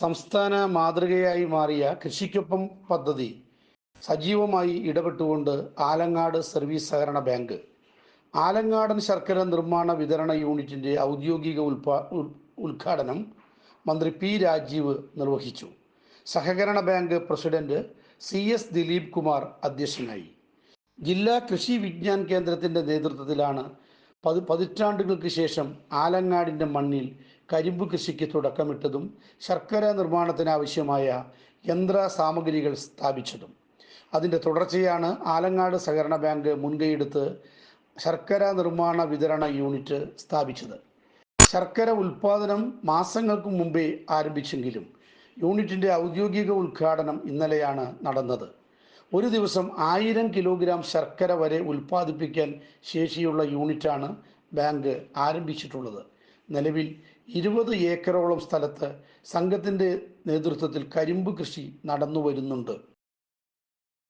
സംസ്ഥാന മാതൃകയായി മാറിയ കൃഷിക്കൊപ്പം പദ്ധതി സജീവമായി ഇടപെട്ടുകൊണ്ട് ആലങ്ങാട് സർവീസ് സഹകരണ ബാങ്ക്. ആലങ്ങാടൻ ശർക്കര നിർമ്മാണ വിതരണ യൂണിറ്റിന്റെ ഔദ്യോഗിക ഉൽപാ ഉദ്ഘാടനം മന്ത്രി പി രാജീവ് നിർവഹിച്ചു. സഹകരണ bank president C S Dileep Kumar അധ്യക്ഷനായി. ജില്ലാ കൃഷി വിജ്ഞാൻ കേന്ദ്രത്തിന്റെ നേതൃത്വത്തിലാണ് പതി പതിറ്റാണ്ടുകൾക്ക് ശേഷം ആലങ്ങാടിന്റെ മണ്ണിൽ കരിമ്പ് കൃഷിക്ക് തുടക്കമിട്ടതും ശർക്കര നിർമ്മാണത്തിനാവശ്യമായ യന്ത്ര സാമഗ്രികൾ സ്ഥാപിച്ചതും. അതിന്റെ തുടർച്ചയാണ് ആലങ്ങാട് സഹകരണ ബാങ്ക് മുൻകൈയെടുത്ത് ശർക്കര നിർമ്മാണ വിതരണ യൂണിറ്റ് സ്ഥാപിച്ചത്. ശർക്കര ഉൽപാദനം മാസങ്ങൾക്ക് മുമ്പേ ആരംഭിച്ചെങ്കിലും യൂണിറ്റിന്റെ ഔദ്യോഗിക ഉദ്ഘാടനം ഇന്നലെയാണ് നടന്നത്. ഒരു ദിവസം ആയിരം കിലോഗ്രാം ശർക്കര വരെ ഉൽപ്പാദിപ്പിക്കാൻ ശേഷിയുള്ള യൂണിറ്റാണ് ബാങ്ക് ആരംഭിച്ചിട്ടുള്ളത്. നിലവിൽ ഇരുപത് ഏക്കറോളം സ്ഥലത്ത് സംഘത്തിന്റെ നേതൃത്വത്തിൽ കരിമ്പ് കൃഷി നടന്നു വരുന്നുണ്ട്